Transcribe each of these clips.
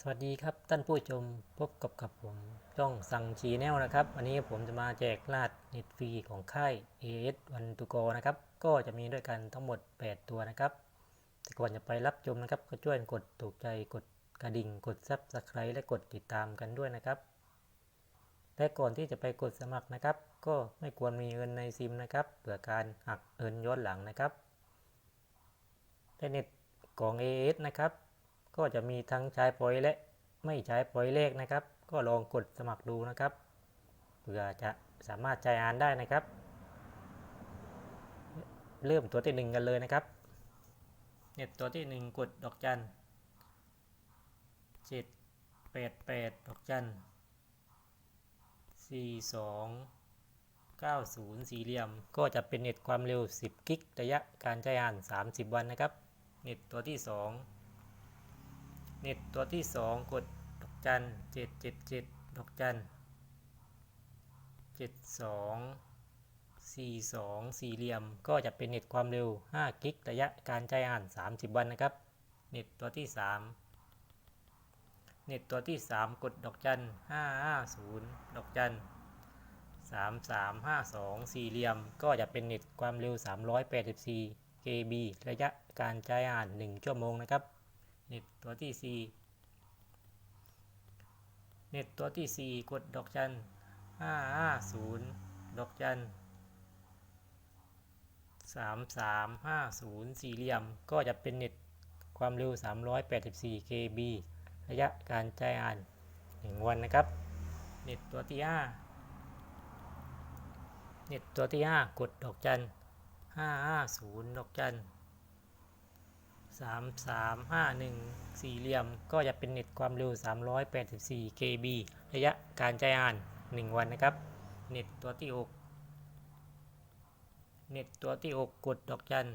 สวัสดีครับท่านผู้ชมพบกับกับผมช่องสั่งชีแนลนะครับ วันนี้ผมจะมาแจกรหัสเน็ตฟรีของค่าย AS 1 to go นะครับ ก็จะมีด้วยกันทั้งหมด 8 ตัวนะครับ แต่ก่อนจะไปรับชมนะครับ ก็ช่วยกดถูกใจกดกระดิ่งกดซับสไครต์และกดติดตามกันด้วยนะครับ และก่อนที่จะไปกดสมัครนะครับ ก็ไม่ควรมีเงินในซิมนะครับเผื่อการหักเงินย้อนหลังนะครับและเน็ตของ AS นะครับ ก็จะมีทั้งใช้พอยต์และไม่ใช้พอยเลขนะครับ ก็ลองกดสมัครดูนะครับเพื่อจะสามารถใช้อ่านได้นะครับ เริ่มตัวที่หนึ่งกันเลยนะครับเน็ตตัวที่หนึ่งกดดอกจันเจ็ดแปดแปดดอกจันสี่สองเก้าศูนย์สี่เหลี่ยม ก็จะเป็นเน็ตความเร็ว 10 กิก ระยะการใช้งาน 30 วันนะครับ เน็ตตัวที่สอง เน็ตตัวที่ 2 กดดอกจัน777ดเจ็ดเจ็ดดอกจัน72 42สี่เหลี่ยม ก็จะเป็นเน็ตความเร็ว 5 กิกระยะการใช้งาน 30 วันนะครับ เน็ตตัวที่ 3 เน็ตตัวที่ 3 กดดอกจัน550 ดอกจัน3352 สี่เหลี่ยม ก็จะเป็นเน็ตความเร็ว 384 KB ระยะการใช้งาน 1 ชั่วโมงนะครับ เน็ตตัวที่ 4 เน็ตตัวที่ 4 กดดอกจัน550 ดอกจัน3350 สี่เหลี่ยม ก็จะเป็นเน็ตความเร็ว 384 KB ระยะการใช้งาน 1 วันนะครับ เน็ตตัวที่ 5 เน็ตตัวที่ 5 กดดอกจัน550 ดอกจันสามสามห้าหนึ่งสี่เหลี่ยมก็จะเป็นเน็ตความเร็ว 384 KB ระยะการใช้งาน 1 วันนะครับ เน็ตตัวที่ 6 เน็ตตัวที่ 6 กดดอกจัน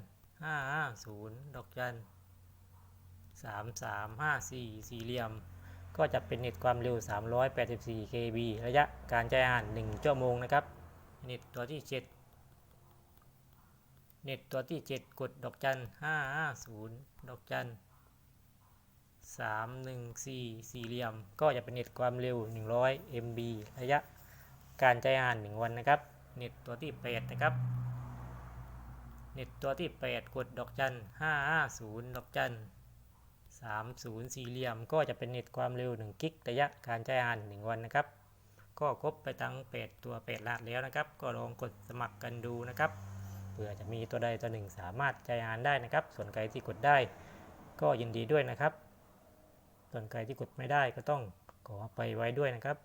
550 ดอกจัน 3354 สี่เหลี่ยม ก็จะเป็นเน็ตความเร็ว 384 KB ระยะการใช้งาน 1 ชั่วโมงนะครับ เน็ตตัวที่ 7 เน็ตตัวที่ 7 กดดอกจัน550 ดอกจัน314 สี่เหลี่ยม ก็จะเป็นเน็ตความเร็ว 100 MB ระยะการใช้งาน 1 วันนะครับ เน็ตตัวที่ 8 นะครับ เน็ตตัวที่ 8 กดดอกจัน550 ดอกจัน30 สี่เหลี่ยม ก็จะเป็นเน็ตความเร็ว 1 กิก ระยะการใช้งาน 1 วันนะครับ ก็ครบไปทั้ง 8 ตัว8รหัสแล้วนะครับ ก็ลองกดสมัครกันดูนะครับ เผื่อจะมีตัวใดตัวหนึ่งสามารถใช้งานได้นะครับ ส่วนใครที่กดได้ก็ยินดีด้วยนะครับ ส่วนใครที่กดไม่ได้ก็ต้องขอไปไว้ด้วยนะครับ